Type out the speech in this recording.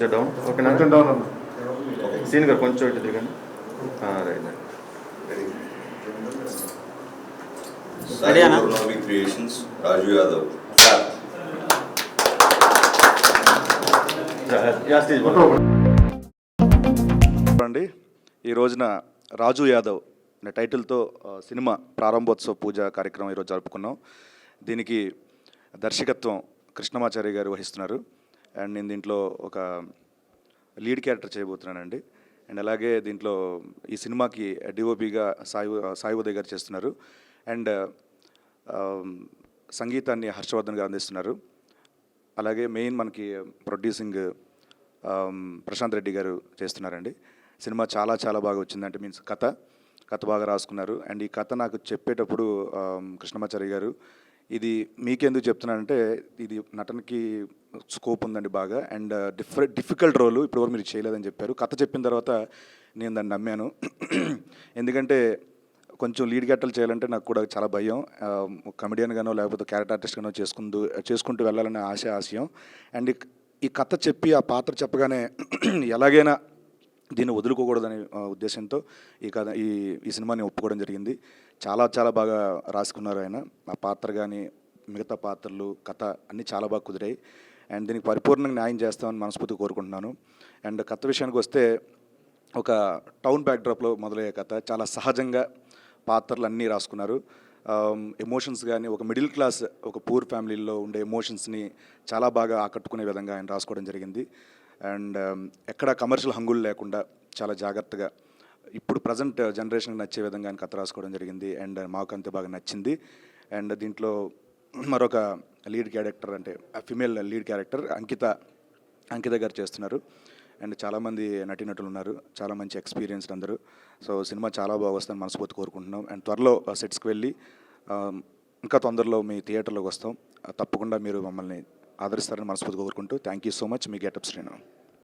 కొంచెం డౌన్ ఓకేనా కొంచెం డౌన్ అన్న. సీన్ గారు కొంచెం ఇటు తిరగండి. Right Creations Raju Yadav. అండి ఈ రోజున రాజు యాదవ్ అనే టైటిల్తో సినిమా ప్రారంభోత్సవ పూజ కార్యక్రమం ఈరోజు జరుపుకున్నాం. దీనికి దర్శకత్వం కృష్ణమాచారి గారు వహిస్తున్నారు. అండ్ నేను దీంట్లో ఒక లీడ్ క్యారెక్టర్ చేయబోతున్నానండి. అండ్ అలాగే దీంట్లో ఈ సినిమాకి డిఓపిగా సాయి సాయి ఉదయ్ గారు చేస్తున్నారు. అండ్ సంగీతాన్ని హర్షవర్ధన్ గారు అందిస్తున్నారు. అలాగే మెయిన్ మనకి ప్రొడ్యూసింగ్ ప్రశాంత్ రెడ్డి గారు చేస్తున్నారండి. సినిమా చాలా చాలా బాగా వచ్చింది. అంటే మీన్స్ కథ కథ బాగా రాసుకున్నారు. అండ్ ఈ కథ నాకు చెప్పేటప్పుడు కృష్ణమాచారి గారు ఇది మీకెందుకు చెప్తున్నానంటే ఇది నటనకి స్కోప్ ఉందండి బాగా. అండ్ డిఫరెంట్ డిఫికల్ట్ రోల్ ఇప్పటివరకు మీరు చేయలేదని చెప్పారు. కథ చెప్పిన తర్వాత నేను దాన్ని నమ్మాను. ఎందుకంటే కొంచెం లీడ్ గట్టలు చేయాలంటే నాకు కూడా చాలా భయం. కమెడియన్ గానో లేకపోతే క్యారెక్టర్ ఆర్టిస్ట్ గానో చేసుకుంటూ చేసుకుంటూ వెళ్ళాలనే ఆశ ఆశయం. అండ్ ఈ- ఈ కథ చెప్పి ఆ పాత్ర చెప్పగానే ఎలాగైనా దీన్ని వదులుకోకూడదనే ఉద్దేశంతో ఈ కథ ఈ ఈ సినిమాని ఒప్పుకోవడం జరిగింది. చాలా చాలా బాగా రాసుకున్నారు ఆయన. ఆ పాత్ర కానీ మిగతా పాత్రలు కథ అన్నీ చాలా బాగా కుదిరాయి. అండ్ దీనికి పరిపూర్ణంగా న్యాయం చేస్తామని మనస్ఫూర్తి కోరుకుంటున్నాను. అండ్ కథ విషయానికి వస్తే ఒక టౌన్ బ్యాక్డ్రాప్లో మొదలయ్యే కథ. చాలా సహజంగా పాత్రలు అన్నీ రాసుకున్నారు ఎమోషన్స్ కానీ ఒక మిడిల్ క్లాస్ ఒక పూర్ ఫ్యామిలీలో ఉండే ఎమోషన్స్ని చాలా బాగా ఆకట్టుకునే విధంగా ఆయన రాసుకోవడం జరిగింది. అండ్ ఎక్కడ కమర్షియల్ హంగులు లేకుండా చాలా జాగ్రత్తగా ఇప్పుడు ప్రజెంట్ జనరేషన్కి నచ్చే విధంగా ఆయన కథ రాసుకోవడం జరిగింది. అండ్ మాకు అంతే బాగా నచ్చింది. అండ్ దీంట్లో మరొక లీడ్ క్యారెక్టర్ అంటే female lead character Ankita Ankita గారు చేస్తున్నారు. అండ్ చాలామంది నటీనటులు ఉన్నారు. చాలా మంచి ఎక్స్పీరియన్స్ అందరూ. సో సినిమా చాలా బాగా వస్తుందని మనస్ఫూర్తి కోరుకుంటున్నాం. అండ్ త్వరలో సెట్స్కి వెళ్ళి ఇంకా తొందరలో మీ థియేటర్లోకి వస్తాం. తప్పకుండా మీరు మమ్మల్ని ఆదరిస్తారని మనస్ఫూర్తి కోరుకుంటూ థ్యాంక్ యూ సో మచ్ మీ గెటప్ శ్రీను.